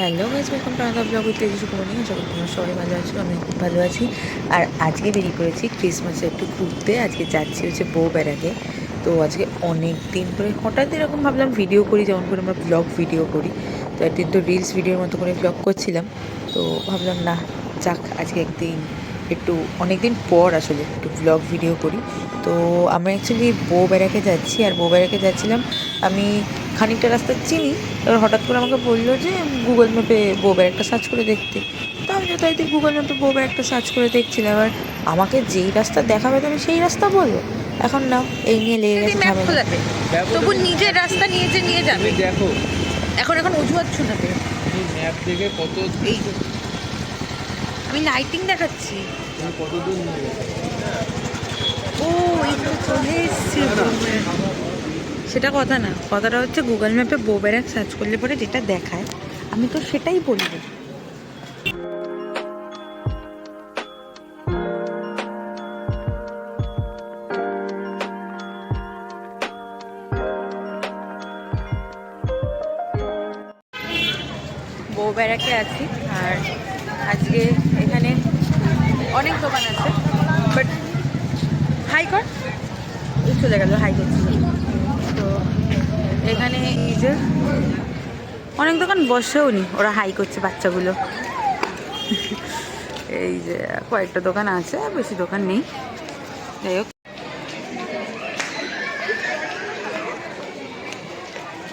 Hello guys welcome to another blog with Teju Sukumoni আশা করি তোমরা সবাই ভালো আছো আমি খুব ভালো আছি। আর আজকে বেরিয়ে পড়েছি ক্রিসমাসে একটু ঘুরতে, আজকে যাচ্ছি হচ্ছে বউ বেড়াকে তো আজকে অনেক দিন পরে হঠাৎ এরকম ভাবলাম ভিডিও করি, যেমন করে আমরা ব্লগ ভিডিও করি। তো একদিন তো রিলস ভিডিওর মতো করে ব্লগ করছিলাম। তো ভাবলাম, না, যাক, আজকে একদিন একটু অনেক দিন পর আসলে একটু ব্লগ ভিডিও করি। তো আমরা অ্যাকচুয়ালি বউ বেড়াকে যাচ্ছি, আর বউ বেড়াকে যাচ্ছিলাম আমি খানিকটা রাস্তা চিনি এবার হঠাৎ করে আমাকে বলল যে গুগল ম্যাপে বউ একটা সার্চ করে দেখতে। তো আমি তো গুগল ম্যাপে বউ একটা সার্চ করে দেখছিলাম। এবার আমাকে যেই রাস্তা দেখাবে তো আমি সেই রাস্তা বলব। এখন না এই নিয়ে লেগে গেছে ঝামেলা। তবু নিজের রাস্তা নিয়ে যে নিয়ে যাবে। দেখো। এখন এখন অজুহাত শোনাবে ম্যাপ দেখে কত এই আমি লাইটিং দেখাচ্ছি। তুমি কত দূর ও এই তো চলে এসছি। সেটা কথা না। কথাটা হচ্ছে গুগল ম্যাপে বোবেরাক সার্চ করলে পরে যেটা দেখায়, আমি তো সেটাই বলব। বেড়াকে আছি, আর আজকে এখানে অনেক দোকান আছে বাট হাই কর। চলে গেল, হাই করছি। তো এখানে এই যে অনেক দোকান বসেও নি, ওরা হাই করছে বাচ্চাগুলো। এই যে কয়েকটা দোকান আছে, বেশি দোকান নেই। যাই হোক।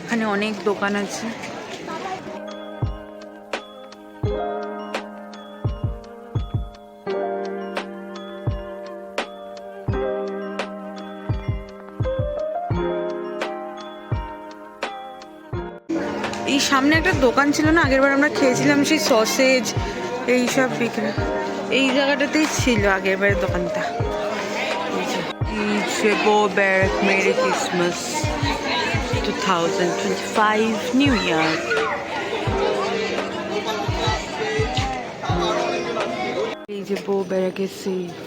এখানে অনেক দোকান আছে। সামনে একটা দোকান ছিল না, আগেরবার আমরা খেয়েছিলাম সেই সসেজ এইসব বিক্রি। এই জায়গাটাতেই ছিল আগেরবারের দোকানটা। এই যে-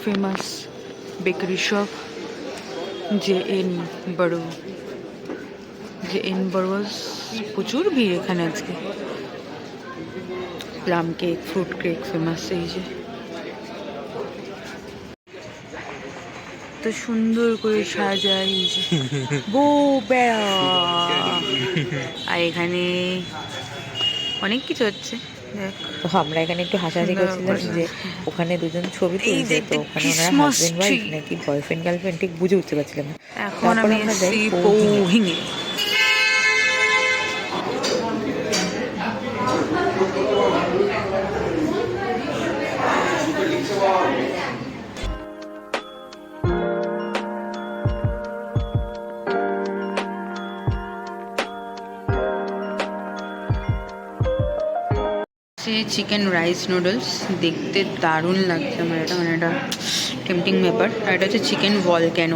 famous bakery shop J N বড় যে এন বড়োয়াজ প্রচুর ভিড় এখানে আজকে। Plum cake fruit cake famous এই যে। তো সুন্দর করে সাজাই বো বেড়া। আর এখানে অনেক কিছু হচ্ছে। তো আমরা এখানে একটু হাসাহাসি করছিলাম যে ওখানে দুজন ছবি তুলছে তো ওখানে ওনারা হাজবেন্ড ওয়াইফ নাকি বয়ফ্রেন্ড গার্লফ্রেন্ড ঠিক বুঝে উঠতে পারছিলাম না। এখন আমি আমরা যাই সে চিকেন রাইস নুডলস দেখতে দারুণ লাগছে আমার এটা মানে এটা টেম্পটিং ব্যাপার। আর এটা হচ্ছে চিকেন বল কেন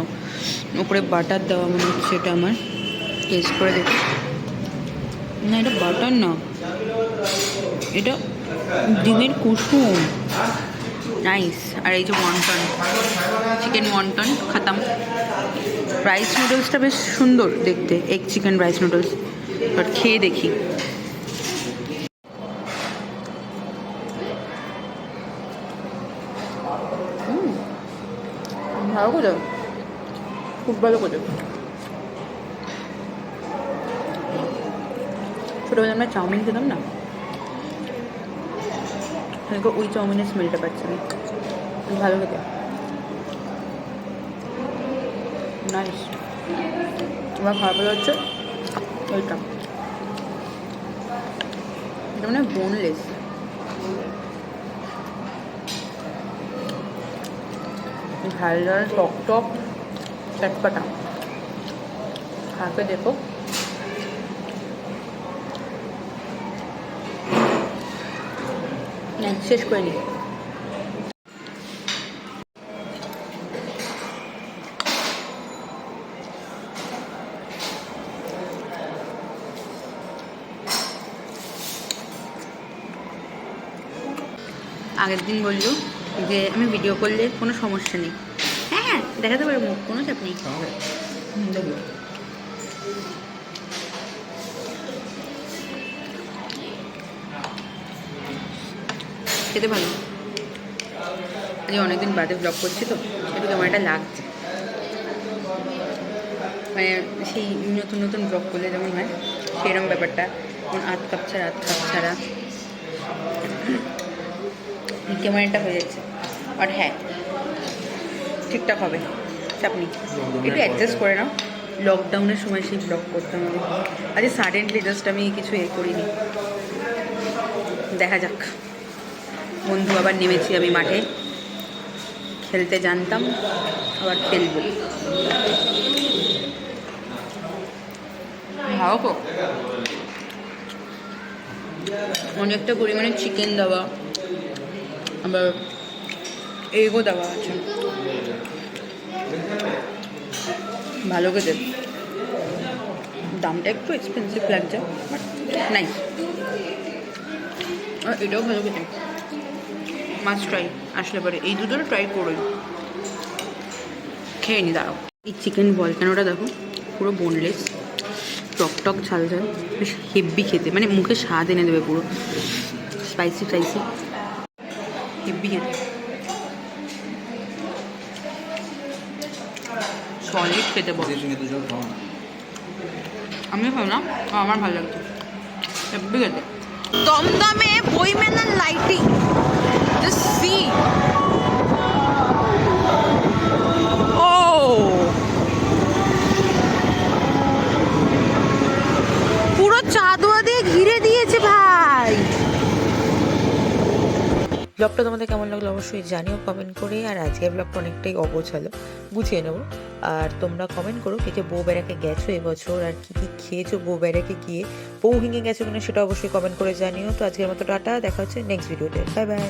উপরে বাটার দেওয়া মনে হচ্ছে এটা আমার। টেস্ট করে দেখি। না, এটা বাটার না। এটা ডিমের কুসুম। নাইস আর এই যে ওয়ান্টন চিকেন ওয়ান্টন খাতাম। রাইস নুডলসটা বেশ সুন্দর দেখতে। Egg chicken rice noodles but খেয়ে দেখি। ভালো করে খুব ভালো করে ছোটোবেলায় আমরা চাউমিন খেতাম না? ওই চাউমিনের স্মেলটা পাচ্ছি আমি ভালো খেতে। নাইস আমার খারাপ হচ্ছে? ওইটা এটা মানে বোনলেস ঝাল টক টক চটপটা খাকে দেখো? না শেষ করে নি আগের দিন বলল যে আমি ভিডিও করলে কোনো সমস্যা নেই। হ্যাঁ হ্যাঁ দেখাতে পারব মুখ কোনো চাপ নেই। খেতে ভালো। আজকে অনেকদিন বাদে ব্লগ করছি তো একটু কেমন একটা লাগছে। মানে সেই নতুন নতুন ব্লগ করলে যেমন হয় সেরকম ব্যাপারটা। যেমন আধ কাপ ছাড়া আধ কাপ ছাড়া। কেমন একটা হয়ে যাচ্ছে। আর হ্যাঁ ঠিকঠাক হবে। চাপ নেই। একটু অ্যাডজাস্ট করে নাও। লকডাউনের সময় সেই ব্লগ করতাম আমি আজকে সাডেনলি জাস্ট আমি কিছু এ করিনি। দেখা যাক। বন্ধু আবার নেমেছি আমি মাঠে। খেলতে জানতাম আবার খেলব। তো অনেকটা পরিমাণে চিকেন দেওয়া। আবার এগও দেওয়া আছে। ভালো খেতে দামটা একটু এক্সপেন্সিভ লাগছে বাট নাই এটাও ভালো খেতে মাছ ট্রাই আসলে পরে। এই দুটো ট্রাই করোই খেয়ে নি, দাঁড়াও। এই চিকেন বলকানোটা দেখো, পুরো বোনলেস টক টক ঝাল ঝাল, বেশ হেভি খেতে। মানে মুখে স্বাদ এনে দেবে পুরো। স্পাইসি স্পাইসি হেব্বি খেতে সলিড খেতে বল আমিও ভাবলাম না? আমার ভালো লাগছে। হেব্বি খেতে দমদমে বইমেলার লাইটিং দ্য see. ব্লগটা তোমাদের কেমন লাগল অবশ্যই জানিও কমেন্ট করে। আর আজকে ব্লগটা অনেকটাই অগোছালো। বুঝিয়ে নেব। আর তোমরা কমেন্ট করো কে কে বউ বেড়াকে গেছো এবছর আর কী কী খেয়েছো বউ বেড়াকে গিয়ে। বউ হিঙে গেছো কিনা সেটা অবশ্যই কমেন্ট করে জানিও। তো আজকের মতো টাটা, দেখা হচ্ছে নেক্সট ভিডিওতে বাই বাই